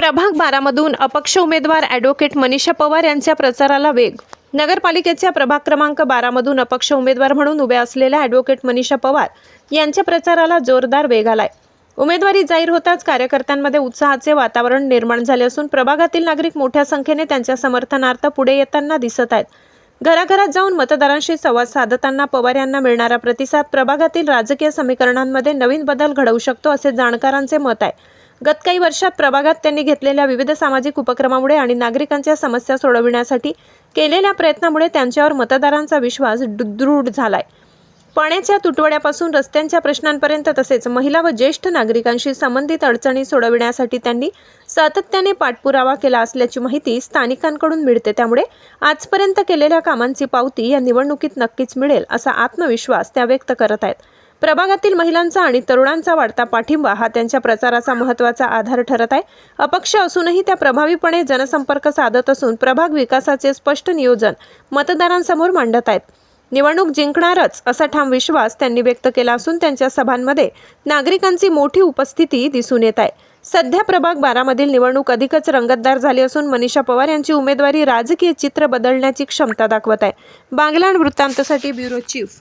प्रभाग बारामधून अपक्ष उमेदवार ॲडव्होकेट मनीषा पवार यांच्या प्रचाराला वेग. नगरपालिकेच्या प्रभाग क्रमांक बारामधून अपक्ष उमेदवार म्हणून उभ्या असलेल्या ॲडव्होकेट मनीषा पवार यांच्या प्रचाराला जोरदार वेग आलाय. उमेदवारी जाहीर होताच कार्यकर्त्यांमध्ये उत्साहाचे वातावरण निर्माण झाले असून प्रभागातील नागरिक मोठ्या संख्येने त्यांच्या समर्थनार्थ पुढे येताना दिसत आहेत. घराघरात जाऊन मतदारांशी संवाद साधताना पवार यांना मिळणारा प्रतिसाद प्रभागातील राजकीय समीकरणांमध्ये नवीन बदल घडवू शकतो असे जाणकारांचे मत आहे. गत काही वर्षात प्रभागात त्यांनी घेतलेल्या विविध सामाजिक उपक्रमामुळे आणि नागरिकांच्या समस्या सोडविण्यासाठी केलेल्या प्रयत्नामुळे त्यांच्यावर मतदारांचा विश्वास दृढ झालाय. पाण्याच्या तुटवड्यापासून रस्त्यांच्या प्रश्नांपर्यंत तसेच महिला व ज्येष्ठ नागरिकांशी संबंधित अडचणी सोडविण्यासाठी त्यांनी सातत्याने पाठपुरावा केला असल्याची माहिती स्थानिकांकडून मिळते. त्यामुळे आजपर्यंत केलेल्या कामांची पावती या निवडणुकीत नक्कीच मिळेल असा आत्मविश्वास त्या व्यक्त करत आहेत. प्रभागातील महिलांचा आणि तरुणांचा वाढता पाठिंबा हा त्यांच्या प्रचाराचा महत्त्वाचा आधार ठरत आहे. अपक्ष असूनही त्या प्रभावीपणे जनसंपर्क साधत असून प्रभाग विकासाचे स्पष्ट नियोजन मतदारांसमोर मांडत आहेत. निवडणूक जिंकणारच असा ठाम विश्वास त्यांनी व्यक्त केला असून त्यांच्या सभांमध्ये नागरिकांची मोठी उपस्थिती दिसून येत आहे. सध्या प्रभाग बारामधील निवडणूक अधिकच रंगतदार झाली असून मनीषा पवार यांची उमेदवारी राजकीय चित्र बदलण्याची क्षमता दाखवत आहे. बांगलाण वृत्तांतसाठी ब्युरो चीफ